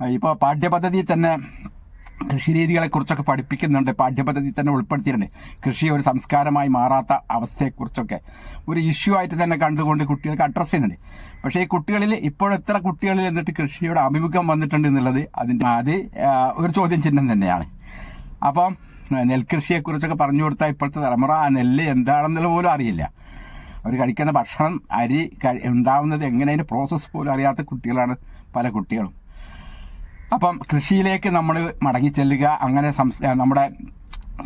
ഇപ്പോൾ പാഠ്യപദ്ധതി തന്നെ കൃഷി രീതികളെ കുറിച്ചൊക്കെ പഠിപ്പിക്കുന്നുണ്ട്. പാഠ്യപദ്ധതി തന്നെ ഉൾപ്പെടുത്തിയിട്ടുണ്ട്. കൃഷി ഒരു സംസ്കാരമായി മാറാത്ത അവസ്ഥയെക്കുറിച്ചൊക്കെ. ഒരു ഇഷ്യൂ ആയിട്ട് തന്നെ കണ്ടുകൊണ്ട് കുട്ടികൾക്ക് അഡ്രസ്സ് ചെയ്യുന്നുണ്ട്. പക്ഷേ ഈ കുട്ടികളിൽ ഇപ്പോൾ എത്ര കുട്ടികളിൽ എന്നിട്ട് കൃഷിയുടെ അഭിമുഖം വന്നിട്ടുണ്ട് എന്നുള്ളത് അതിന്റെ അത് ഒരു ചോദ്യം ചിഹ്നം തന്നെയാണ്. അപ്പം നെൽകൃഷിയെക്കുറിച്ചൊക്കെ പറഞ്ഞു കൊടുത്താൽ ഇപ്പോഴത്തെ തലമുറ ആ നെല്ല് എന്താണെന്നുള്ള പോലും അറിയില്ല. അവർ കഴിക്കുന്ന ഭക്ഷണം അരി ഉണ്ടാവുന്നത് എങ്ങനെ അതിന്റെ പ്രോസസ്സ് പോലും അറിയാത്ത കുട്ടികളാണ് പല കുട്ടികളും. അപ്പം കൃഷിയിലേക്ക് നമ്മൾ മടങ്ങി ചെല്ലുക അങ്ങനെ നമ്മുടെ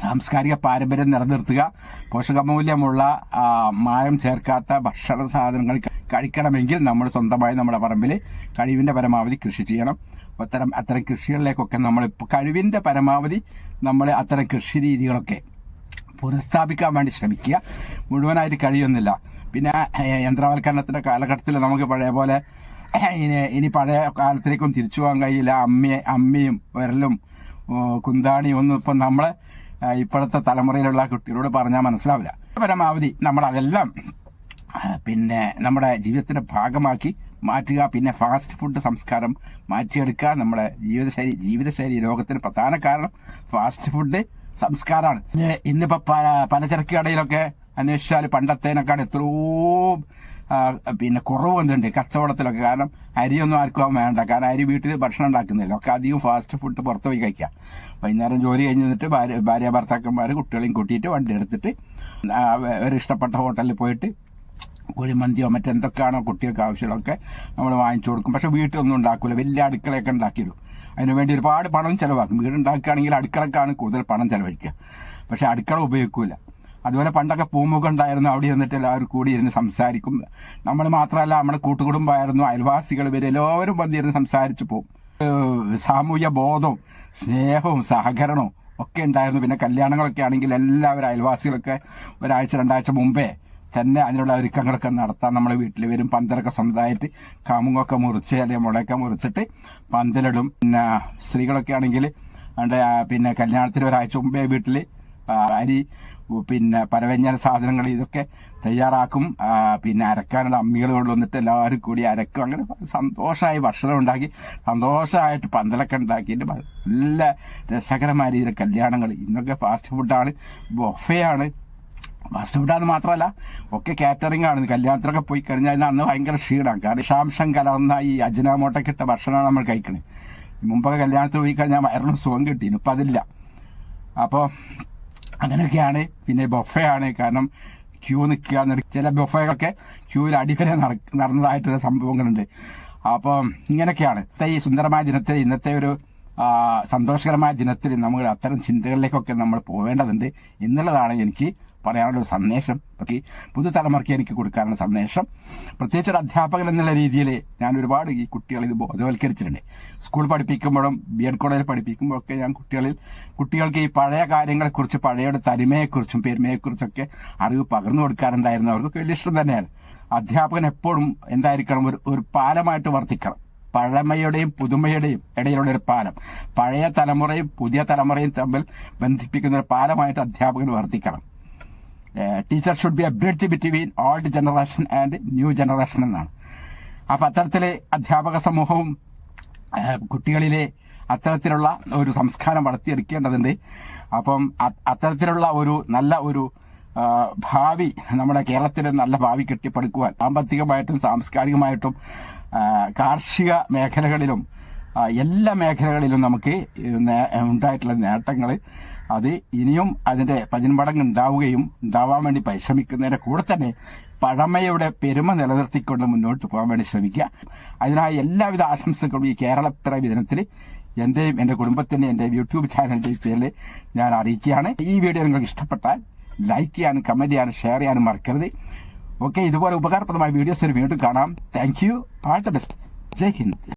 സാംസ്കാരിക പാരമ്പര്യം നിലനിർത്തുക പോഷകമൂല്യമുള്ള മായം ചേർക്കാത്ത ഭക്ഷണ സാധനങ്ങൾ കഴിക്കണമെങ്കിൽ നമ്മൾ സ്വന്തമായി നമ്മുടെ പറമ്പിൽ കഴിവിന്റെ പരമാവധി കൃഷി ചെയ്യണം. അത്തരം അത്തരം കൃഷികളിലേക്കൊക്കെ നമ്മൾ കഴിവിന്റെ പരമാവധി നമ്മൾ അത്തരം കൃഷി രീതികളൊക്കെ പുനഃസ്ഥാപിക്കാൻ വേണ്ടി ശ്രമിക്കുക. മുഴുവനായിട്ട് കഴിയുന്നില്ല പിന്നെ യന്ത്രവൽക്കരണത്തിന്റെ കാലഘട്ടത്തിൽ നമുക്ക് പഴയ പോലെ ഇനി ഇനി പഴയ കാലത്തിലേക്കും തിരിച്ചു പോകാൻ കഴിയില്ല. അമ്മയെ അമ്മയും വിരലും കുന്താണിയും ഒന്നും ഇപ്പം നമ്മളെ ഇപ്പോഴത്തെ തലമുറയിലുള്ള കുട്ടികളോട് പറഞ്ഞാൽ മനസ്സിലാവില്ല. പരമാവധി നമ്മൾ അതെല്ലാം പിന്നെ നമ്മുടെ ജീവിതത്തിന്റെ ഭാഗമാക്കി മാറ്റുക. പിന്നെ ഫാസ്റ്റ് ഫുഡ് സംസ്കാരം മാറ്റിയെടുക്കുക. നമ്മുടെ ജീവിതശൈലി ജീവിതശൈലി രോഗത്തിന് പ്രധാന കാരണം ഫാസ്റ്റ് ഫുഡ് സംസ്കാരമാണ്. ഇന്നിപ്പോൾ ഇന്നിപ്പോ പല പലചരക്ക് കടയിലൊക്കെ അന്വേഷിച്ചാൽ പണ്ടത്തേനേക്കാൾ എത്രയോ പിന്നെ കുറവ് വന്നിട്ടുണ്ട് കച്ചവടത്തിലൊക്കെ. കാരണം അരിയൊന്നും ആർക്കും വേണ്ട. കാരണം അരി വീട്ടിൽ ഭക്ഷണം ഉണ്ടാക്കുന്നില്ല ഒക്കെ അധികം ഫാസ്റ്റ് ഫുഡ് പുറത്ത് പോയി കഴിക്കാം. വൈകുന്നേരം ജോലി കഴിഞ്ഞ് നിന്നിട്ട് ഭാര്യ ഭാര്യ ഭർത്താക്കന്മാർ കുട്ടികളെയും കൂട്ടിയിട്ട് വണ്ടി എടുത്തിട്ട് ഒരു ഇഷ്ടപ്പെട്ട ഹോട്ടലിൽ പോയിട്ട് കുഴിമന്തിയോ മറ്റെന്തൊക്കെയാണോ കുട്ടികൾക്ക് ആവശ്യമുള്ളതൊക്കെ നമ്മൾ വാങ്ങിച്ചു കൊടുക്കും. പക്ഷെ വീട്ടിലൊന്നും ഉണ്ടാക്കില്ല വലിയ അടുക്കളയൊക്കെ ഉണ്ടാക്കിയിടും. അതിനുവേണ്ടി ഒരുപാട് പണം ചിലവാക്കും. വീട് ഉണ്ടാക്കുകയാണെങ്കിൽ അടുക്കളക്കാണ് കൂടുതൽ പണം ചിലവഴിക്കുക. പക്ഷെ അടുക്കള ഉപയോഗിക്കൂല. അതുപോലെ പണ്ടൊക്കെ പൂമുഖം ഉണ്ടായിരുന്നു അവിടെ ഇരുന്നിട്ട് എല്ലാവരും കൂടി ഇരുന്ന് സംസാരിക്കും. നമ്മൾ മാത്രമല്ല നമ്മുടെ കൂട്ടുകുടുംബമായിരുന്നു അയൽവാസികൾ വരെ എല്ലാവരും വന്നിരുന്ന് സംസാരിച്ചു പോകും സാമൂഹ്യ ബോധവും സ്നേഹവും സഹകരണവും ഒക്കെ ഉണ്ടായിരുന്നു. പിന്നെ കല്യാണങ്ങളൊക്കെ ആണെങ്കിൽ എല്ലാവരും അയൽവാസികളൊക്കെ ഒരാഴ്ച രണ്ടാഴ്ച മുമ്പേ തന്നെ അതിനുള്ള ഒരുക്കങ്ങളൊക്കെ നടത്താൻ നമ്മൾ വീട്ടിൽ വരും പന്തലൊക്കെ സ്വന്തമായിട്ട് കമുങ്ങൊക്കെ മുറിച്ച് അല്ലെങ്കിൽ മുളയൊക്കെ മുറിച്ചിട്ട് പന്തലിടും. പിന്നെ സ്ത്രീകളൊക്കെ ആണെങ്കിൽ പിന്നെ കല്യാണത്തിന് ഒരാഴ്ച മുമ്പേ വീട്ടിൽ അരി പിന്നെ പലവ്യഞ്ജന സാധനങ്ങൾ ഇതൊക്കെ തയ്യാറാക്കും. പിന്നെ അരക്കാനുള്ള അമ്മികൾ കൊണ്ടുവന്നിട്ട് എല്ലാവരും കൂടി അരക്കും. അങ്ങനെ സന്തോഷമായി ഭക്ഷണം ഉണ്ടാക്കി സന്തോഷമായിട്ട് പന്തലൊക്കെ ഉണ്ടാക്കിയിട്ട് നല്ല രസകരമായ രീതിയിൽ കല്യാണങ്ങൾ. ഇന്നൊക്കെ ഫാസ്റ്റ് ഫുഡാണ് ബൊഫയാണ്. ഫാസ്റ്റ് ഫുഡാന്ന് മാത്രമല്ല ഒക്കെ കാറ്ററിംഗ് ആണ്. കല്യാണത്തിനൊക്കെ പോയി കഴിഞ്ഞാൽ അന്ന് ഭയങ്കര ക്ഷീണമാണ്. കാരണം വിഷാംശം കലർന്ന ഈ അജിനാമോട്ടൊക്കെ ഇട്ട ഭക്ഷണമാണ് നമ്മൾ കഴിക്കണത് മുമ്പൊക്കെ കല്യാണത്തിന് പോയി കഴിഞ്ഞാൽ വയറിന് സുഖം കിട്ടിയിരുന്നു. ഇപ്പം അതില്ല അപ്പോൾ അങ്ങനെയൊക്കെയാണ്. പിന്നെ ബൊഫേ ആണ് കാരണം ക്യൂ നിൽക്കുക ചില ബൊഫകളൊക്കെ ക്യൂവിൽ അടിവരെ നട- നടന്നതായിട്ടുള്ള സംഭവങ്ങളുണ്ട്. അപ്പം ഇങ്ങനെയൊക്കെയാണ്. ഈ സുന്ദരമായ ദിനത്തെ ഇന്നത്തെ ഒരു സന്തോഷകരമായ ദിനത്തിൽ നമ്മൾ അത്തരം ചിന്തകളിലേക്കൊക്കെ നമ്മൾ പോവേണ്ടതുണ്ട് എന്നുള്ളതാണ് എനിക്ക് പറയാനുള്ള സന്ദേശം. ഓക്കെ പുതുതലമുറയ്ക്ക് എനിക്ക് കൊടുക്കാനുള്ള സന്ദേശം. പ്രത്യേകിച്ച് ഒരു അധ്യാപകൻ എന്നുള്ള രീതിയിൽ ഞാൻ ഒരുപാട് ഈ കുട്ടികളെ ഇത് ബോധവൽക്കരിച്ചിട്ടുണ്ട്. സ്കൂൾ പഠിപ്പിക്കുമ്പോഴും ബി എഡ് കോളേജിൽ പഠിപ്പിക്കുമ്പോഴൊക്കെ ഞാൻ കുട്ടികളിൽ കുട്ടികൾക്ക് ഈ പഴയ കാര്യങ്ങളെക്കുറിച്ച് പഴയയുടെ തനിമയെക്കുറിച്ചും പെരുമയെക്കുറിച്ചൊക്കെ അറിവ് പകർന്നു കൊടുക്കാറുണ്ടായിരുന്നു. അവർക്കൊക്കെ വലിയ ഇഷ്ടം തന്നെയാണ്. അധ്യാപകൻ എപ്പോഴും എന്തായിരിക്കണം? ഒരു ഒരു പാലമായിട്ട് വർത്തിക്കണം. പഴമയുടെയും പുതുമയുടെയും ഇടയിലുള്ള ഒരു പാലം. പഴയ തലമുറയും പുതിയ തലമുറയും തമ്മിൽ ബന്ധിപ്പിക്കുന്ന ഒരു പാലമായിട്ട് അധ്യാപകർ വർത്തിക്കണം. Teacher should be a bridge between old generation and new generation എന്നാണ്. അപ്പം അത്തരത്തിലെ അധ്യാപക സമൂഹവും കുട്ടികളിലെ അത്തരത്തിലുള്ള ഒരു സംസ്കാരം വളർത്തിയെടുക്കേണ്ടതുണ്ട്. അപ്പം അത്തരത്തിലുള്ള ഒരു നല്ല ഒരു ഭാവി നമ്മുടെ കേരളത്തിന് നല്ല ഭാവി കെട്ടിപ്പടുക്കുവാൻ സാമ്പത്തികമായിട്ടും സാംസ്കാരികമായിട്ടും കാർഷിക മേഖലകളിലും എല്ലാ മേഖലകളിലും നമുക്ക് ഉണ്ടായിട്ടുള്ള നേട്ടങ്ങൾ അത് ഇനിയും അതിന്റെ പതിന്മടങ്ങ് ഉണ്ടാവുകയും ഉണ്ടാവാൻ വേണ്ടി പരിശ്രമിക്കുന്നതിന്റെ കൂടെ തന്നെ പഴമയുടെ പെരുമ നിലനിർത്തിക്കൊണ്ട് മുന്നോട്ട് പോകാൻ വേണ്ടി ശ്രമിക്കുക. അതിനായി എല്ലാവിധ ആശംസകളും ഈ കേരളപ്പിറവി ദിനത്തിൽ എന്റെയും എന്റെ കുടുംബത്തിന്റെയും എന്റെ യൂട്യൂബ് ചാനലിന്റെയും പേരിൽ ഞാൻ അറിയിക്കുകയാണ്. ഈ വീഡിയോ നിങ്ങൾക്ക് ഇഷ്ടപ്പെട്ടാൽ ലൈക്ക് ചെയ്യാനും കമന്റ് ചെയ്യാനും ഷെയർ ചെയ്യാനും മറക്കരുത്. ഓക്കെ ഇതുപോലെ ഉപകാരപ്രദമായ വീഡിയോസിൽ വീണ്ടും കാണാം. Thank you all the best Jai Hind.